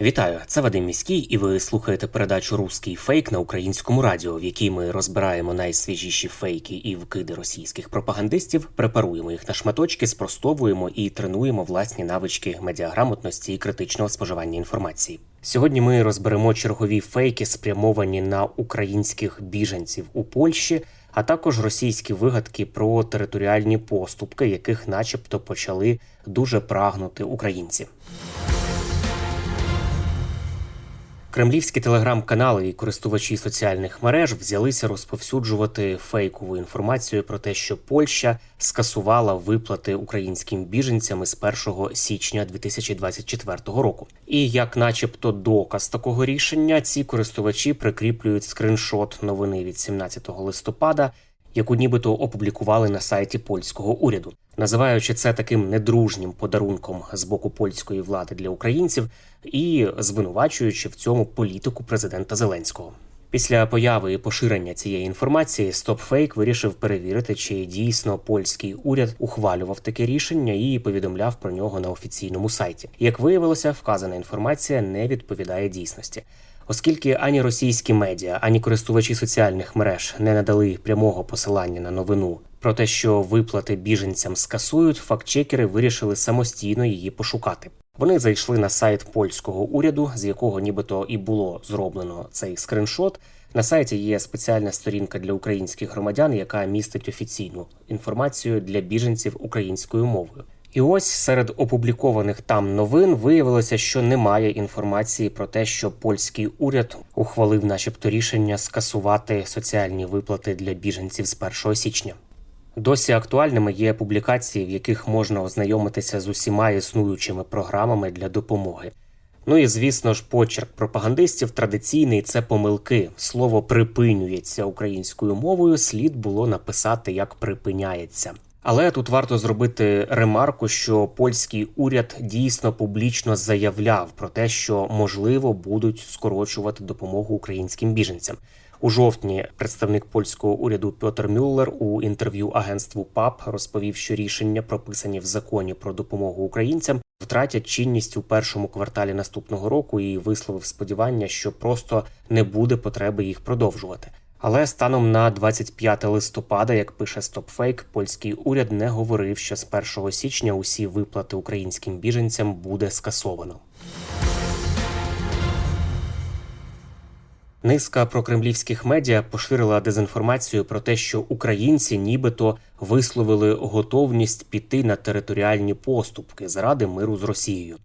Вітаю, це Вадим Міський, і ви слухаєте передачу Руський фейк на українському радіо, в якій ми розбираємо найсвіжіші фейки і вкиди російських пропагандистів, препаруємо їх на шматочки, спростовуємо і тренуємо власні навички медіаграмотності і критичного споживання інформації. Сьогодні ми розберемо чергові фейки, спрямовані на українських біженців у Польщі, а також російські вигадки про територіальні поступки, яких, начебто, почали дуже прагнути українці. Кремлівські телеграм-канали і користувачі соціальних мереж взялися розповсюджувати фейкову інформацію про те, що Польща скасувала виплати українським біженцям із 1 січня 2024 року. І як, начебто, доказ такого рішення, ці користувачі прикріплюють скриншот новини від 17 листопада, яку нібито опублікували на сайті польського уряду, називаючи це таким недружнім подарунком з боку польської влади для українців і звинувачуючи в цьому політику президента Зеленського. Після появи і поширення цієї інформації StopFake вирішив перевірити, чи дійсно польський уряд ухвалював таке рішення і повідомляв про нього на офіційному сайті. Як виявилося, вказана інформація не відповідає дійсності. Оскільки ані російські медіа, ані користувачі соціальних мереж не надали прямого посилання на новину про те, що виплати біженцям скасують, фактчекери вирішили самостійно її пошукати. Вони зайшли на сайт польського уряду, з якого нібито і було зроблено цей скриншот. На сайті є спеціальна сторінка для українських громадян, яка містить офіційну інформацію для біженців українською мовою. І ось серед опублікованих там новин виявилося, що немає інформації про те, що польський уряд ухвалив, начебто, рішення скасувати соціальні виплати для біженців з 1 січня. Досі актуальними є публікації, в яких можна ознайомитися з усіма існуючими програмами для допомоги. Ну і звісно ж, почерк пропагандистів традиційний це помилки. Слово припинюється українською мовою. Слід було написати як припиняється. Але тут варто зробити ремарку, що польський уряд дійсно публічно заявляв про те, що можливо будуть скорочувати допомогу українським біженцям. У жовтні представник польського уряду Петр Мюллер у інтерв'ю агентству ПАП розповів, що рішення, прописані в законі про допомогу українцям, втратять чинність у першому кварталі наступного року і висловив сподівання, що просто не буде потреби їх продовжувати. Але станом на 25 листопада, як пише StopFake, польський уряд не говорив, що з 1 січня усі виплати українським біженцям буде скасовано. Низка прокремлівських медіа поширила дезінформацію про те, що українці нібито висловили готовність піти на територіальні поступки заради миру з Росією.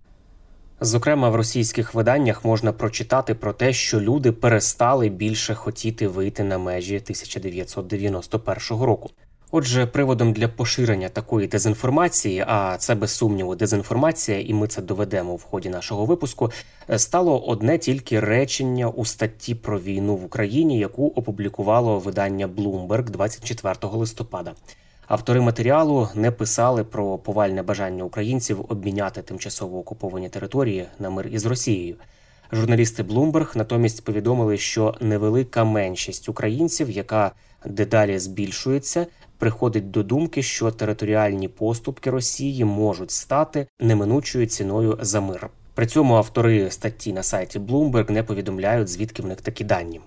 Зокрема, в російських виданнях можна прочитати про те, що люди перестали більше хотіти вийти на межі 1991 року. Отже, приводом для поширення такої дезінформації, а це без сумніву дезінформація, і ми це доведемо в ході нашого випуску, стало одне тільки речення у статті про війну в Україні, яку опублікувало видання Bloomberg 24 листопада. Автори матеріалу не писали про повальне бажання українців обміняти тимчасово окуповані території на мир із Росією. Журналісти Bloomberg натомість повідомили, що невелика меншість українців, яка дедалі збільшується, приходить до думки, що територіальні поступки Росії можуть стати неминучою ціною за мир. При цьому автори статті на сайті Bloomberg не повідомляють, звідки в них такі дані.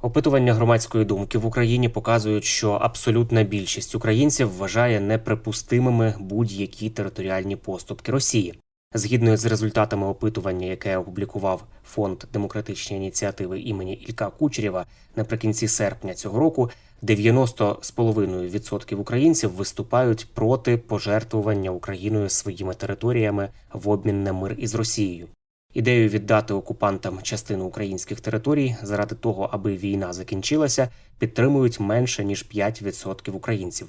Опитування громадської думки в Україні показують, що абсолютна більшість українців вважає неприпустимими будь-які територіальні поступки Росії. Згідно з результатами опитування, яке опублікував фонд демократичні ініціативи імені Ілька Кучерєва наприкінці серпня цього року, 90,5% українців виступають проти пожертвування Україною своїми територіями в обмін на мир із Росією. Ідею віддати окупантам частину українських територій заради того, аби війна закінчилася, підтримують менше ніж 5% українців.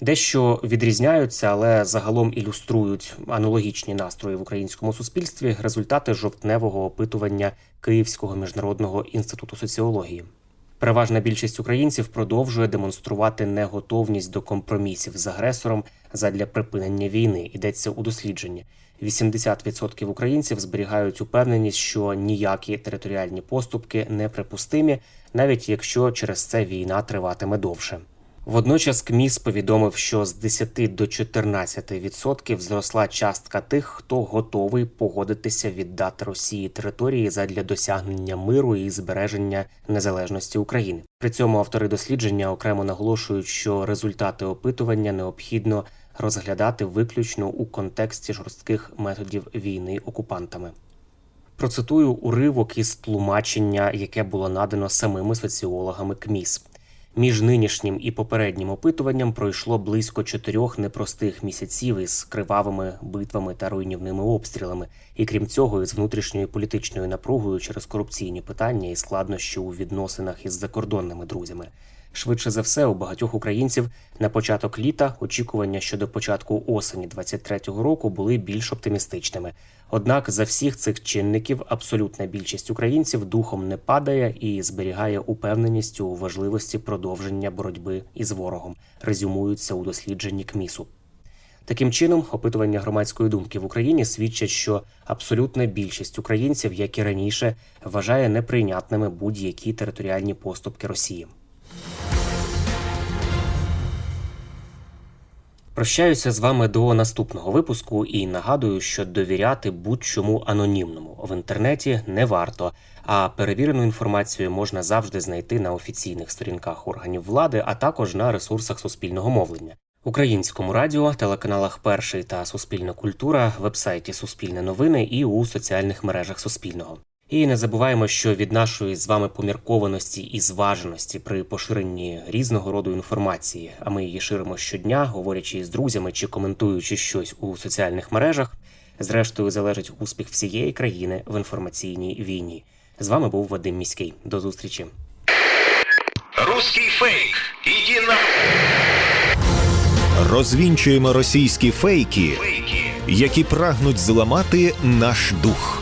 дещо відрізняються, але загалом ілюструють аналогічні настрої в українському суспільстві результати жовтневого опитування Київського міжнародного інституту соціології. Переважна більшість українців продовжує демонструвати неготовність до компромісів з агресором задля припинення війни. Йдеться у дослідженні. 80% українців зберігають упевненість, що ніякі територіальні поступки неприпустимі, навіть якщо через це війна триватиме довше. Водночас КМІС повідомив, що з 10 до 14% зросла частка тих, хто готовий погодитися віддати Росії території задля досягнення миру і збереження незалежності України. При цьому автори дослідження окремо наголошують, що результати опитування необхідно розглядати виключно у контексті жорстких методів війни окупантами. Процитую уривок із тлумачення, яке було надано самими соціологами КМІС. Між нинішнім і попереднім опитуванням пройшло близько чотирьох непростих місяців із кривавими битвами та руйнівними обстрілами, і крім цього, із внутрішньою політичною напругою через корупційні питання і складнощі у відносинах із закордонними друзями. Швидше за все, у багатьох українців на початок літа очікування щодо початку осені 23-го року були більш оптимістичними. Однак за всіх цих чинників абсолютна більшість українців духом не падає і зберігає упевненість у важливості продовження боротьби із ворогом, резюмуються у дослідженні КМІСу. Таким чином, опитування громадської думки в Україні свідчать, що абсолютна більшість українців, як і раніше, вважає неприйнятними будь-які територіальні поступки Росії. Прощаюся з вами до наступного випуску і нагадую, що довіряти будь-чому анонімному в інтернеті не варто. А перевірену інформацію можна завжди знайти на офіційних сторінках органів влади, а також на ресурсах суспільного мовлення. Українському радіо, телеканалах Перший та Суспільна культура, вебсайті Суспільне новини і у соціальних мережах Суспільного. І не забуваємо, що від нашої з вами поміркованості і зваженості при поширенні різного роду інформації, а ми її ширимо щодня, говорячи з друзями чи коментуючи щось у соціальних мережах, зрештою залежить успіх всієї країни в інформаційній війні. З вами був Вадим Міський. До зустрічі. Русский фейк. Иди на Розвінчуємо російські фейки, фейки. які прагнуть зламати наш дух.